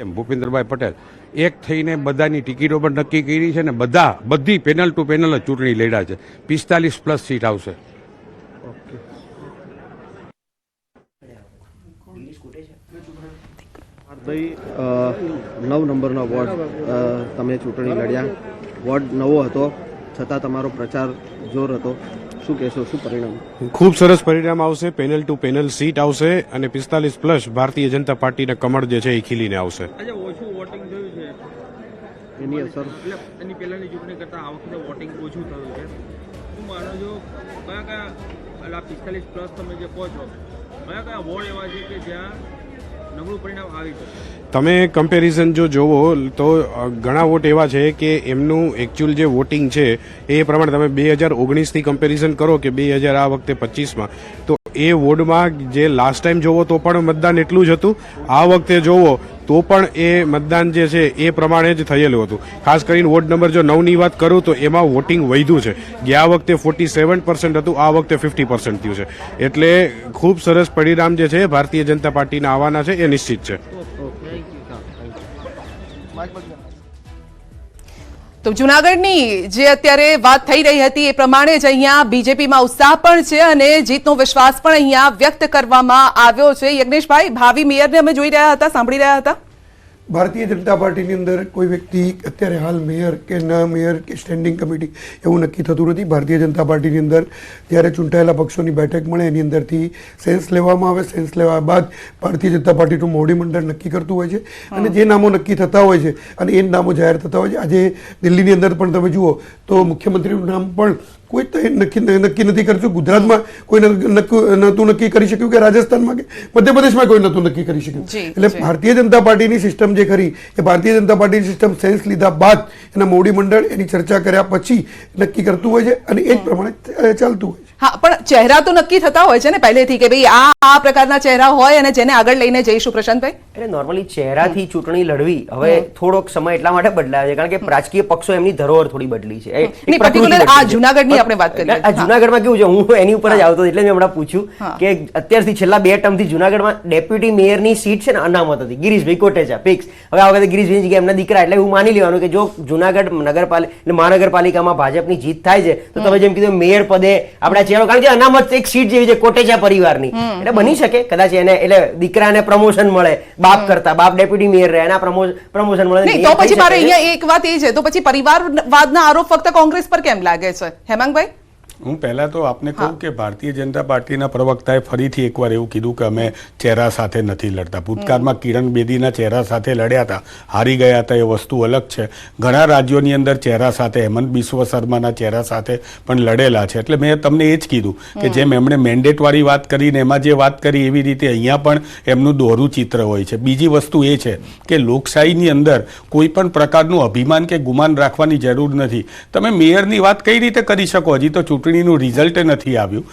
એમ, ભૂપેન્દ્રભાઈ પટેલ. એક થઈને બધાની ટિકિટો પણ નક્કી કરી છે ને બધા, બધી પેનલ ટુ પેનલ જ ચૂંટણી લડ્યા છે. પિસ્તાલીસ પ્લસ સીટ આવશે. ભાઈ નવ નંબરનો વોર્ડ તમે ચૂંટણી લડ્યા. વોર્ડ નવો હતો, છતાં તમારો પ્રચાર જોર હતો. શું કહેશો? શું પરિણામ? ખૂબ સરસ પરિણામ આવશે. પેનલ ટુ પેનલ સીટ આવશે અને પિસ્તાલીસ પ્લસ ભારતીય જનતા પાર્ટીના કમળ જે છે એ ખીલીને આવશે. ઓછું વોટિંગ થયું છે. એની અસર? એની પહેલાની ચૂંટણી કરતાં આ વખતે વોટિંગ ઓછું થયું છે. હું માનો છો? કયા કયા પિસ્તાલીસ પ્લસ તમે જે કહો છો કયા કયા વોર્ડ એવા છે કે જ્યાં તમે કમ્પેરિઝન જો જોવો, તો ઘણા વોટ એવા છે કે એમનું એકચ્યુઅલ જે વોટિંગ છે, એ પ્રમાણે તમે બે હજાર ઓગણીસથી કમ્પેરિઝન કરો કે બે હજાર આ વખતે પચીસમાં, તો એ વોર્ડમાં જે લાસ્ટ ટાઈમ જોવો તો પણ મતદાન એટલું જ હતું. આ વખતે જોવો તો પણ એ મતદાન જે છે એ પ્રમાણે જ થયેલું હતું. ખાસ કરીને વોર્ડ નંબર જો નવની વાત કરું તો એમાં વોટિંગ વધ્યું છે. ગયા વખતે ફોર્ટી સેવન પર્સન્ટ હતું, આ વખતે ફિફ્ટી પર્સન્ટ થયું છે. એટલે ખૂબ સરસ પરિણામ જે છે ભારતીય જનતા પાર્ટીના આવવાના છે, એ નિશ્ચિત છે. તો જુનાગઢની જે અત્યારે વાત થઈ રહી હતી એ પ્રમાણે જ અહીંયા બીજેપીમાં ઉત્સાહ પણ છે અને જીતનો વિશ્વાસ પણ અહીંયા વ્યક્ત કરવામાં આવ્યો છે. યજ્ઞેશભાઈ, ભાવિ મેયરને અમે જોઈ રહ્યા હતા, સાંભળી રહ્યા હતા? ભારતીય જનતા પાર્ટીની અંદર કોઈ વ્યક્તિ અત્યારે હાલ મેયર કે ન મેયર કે સ્ટેન્ડિંગ કમિટી એવું નક્કી થતું નથી. ભારતીય જનતા પાર્ટીની અંદર જ્યારે ચૂંટાયેલા પક્ષોની બેઠક મળે એની અંદરથી સેન્સ લેવામાં આવે. સેન્સ લેવા બાદ ભારતીય જનતા પાર્ટીનું મોવડી મંડળ નક્કી કરતું હોય છે. અને જે નામો નક્કી થતા હોય છે અને એ નામો જાહેર થતા હોય છે. આજે દિલ્હીની અંદર પણ તમે જુઓ તો મુખ્યમંત્રીનું નામ પણ કોઈ નક્કી નક્કી નથી કરતું. ગુજરાતમાં કોઈ ન- નક્કી- નહોતું નક્કી કરી શક્યું કે રાજસ્થાનમાં કે મધ્યપ્રદેશમાં કોઈ નહોતું નક્કી કરી શક્યું. એટલે ભારતીય જનતા પાર્ટીની સિસ્ટમ જે ખરી એ ભારતીય જનતા પાર્ટીની સિસ્ટમ સેન્સ લીધા બાદ એના મોવડી મંડળ એની ચર્ચા કર્યા પછી નક્કી કરતું હોય છે અને એ જ પ્રમાણે ચાલતું હોય છે. હા પણ ચહેરા તો નક્કી થતા હોય છે ને પહેલેથી કે ભાઈ આ આ પ્રકારના ચહેરા હોય અને જેને આગળ લઈને જઈશું પ્રશાંતભાઈ એટલે નોર્મલી ચહેરાથી ચૂંટણી લડવી હવે થોડોક સમય એટલા માટે બદલાયો છે કારણ કે રાજકીય પક્ષો એમની ધરોહર થોડી બદલી છે. નહીં, આ છે. આપણે વાત કરીએ. આ જુનાગઢમાં કેવું છે? હું એની ઉપર જ આવતો એટલે મેં હમણાં પૂછ્યું કે અત્યારથી છેલ્લા બે ટર્મથી જુનાગઢમાં ડેપ્યુટી મેયરની સીટ છે ને અનામત હતી. ગિરીશભાઈ કોટેચા ફિક્સ. હવે આ વખતે ગિરીશભાઈ જગ્યાએ એમના દીકરા એટલે હું માની લેવાનું કે જો જુનાગઢ નગરપાલિકા મહાનગરપાલિકામાં ભાજપની જીત થાય છે તો તમે જેમ કીધું મેયર પદે આપણા ચહેરો કારણ કે અનામત એક સીટ જેવી છે કોટેચા પરિવારની. એટલે બની શકે. કદાચ એને એટલે દીકરાને પ્રમોશન મળે બાપ કરતા બાપ ડેપ્યુટી મેયર રહે એના પ્રમોશન મળે તો પછી મારે અહીંયા એક વાત એ છે. તો પછી પરિવારવાદના આરોપ ફક્ત કોંગ્રેસ પર કેમ લાગે છે? હેમાંગભાઈ? હું પહેલા તો આપને કહું કે ભારતીય જનતા પાર્ટીના પ્રવક્તાએ ફરીથી એકવાર એવું કીધું કે અમે ચહેરા સાથે નથી લડતા. ભૂતકાળમાં કિરણ બેદીના ચહેરા સાથે લડ્યા હતા. હારી ગયા હતા એ વસ્તુ અલગ છે. ઘણા રાજ્યોની અંદર ચહેરા સાથે હેમંત બિસ્વ શર્માના ચહેરા સાથે પણ લડેલા છે. એટલે મેં તમને એ જ કીધું કે જેમ એમણે મેન્ડેટવાળી વાત કરીને એમાં જે વાત કરી એવી રીતે અહીંયા પણ એમનું દોહરું ચિત્ર હોય છે. બીજી વસ્તુ એ છે કે લોકશાહીની અંદર કોઈ પણ પ્રકારનું અભિમાન કે ગુમાન રાખવાની જરૂર નથી. તમે મેયરની વાત કઈ રીતે કરી શકો? હજી તો ચૂંટણીનું રિઝલ્ટ નથી આવ્યું.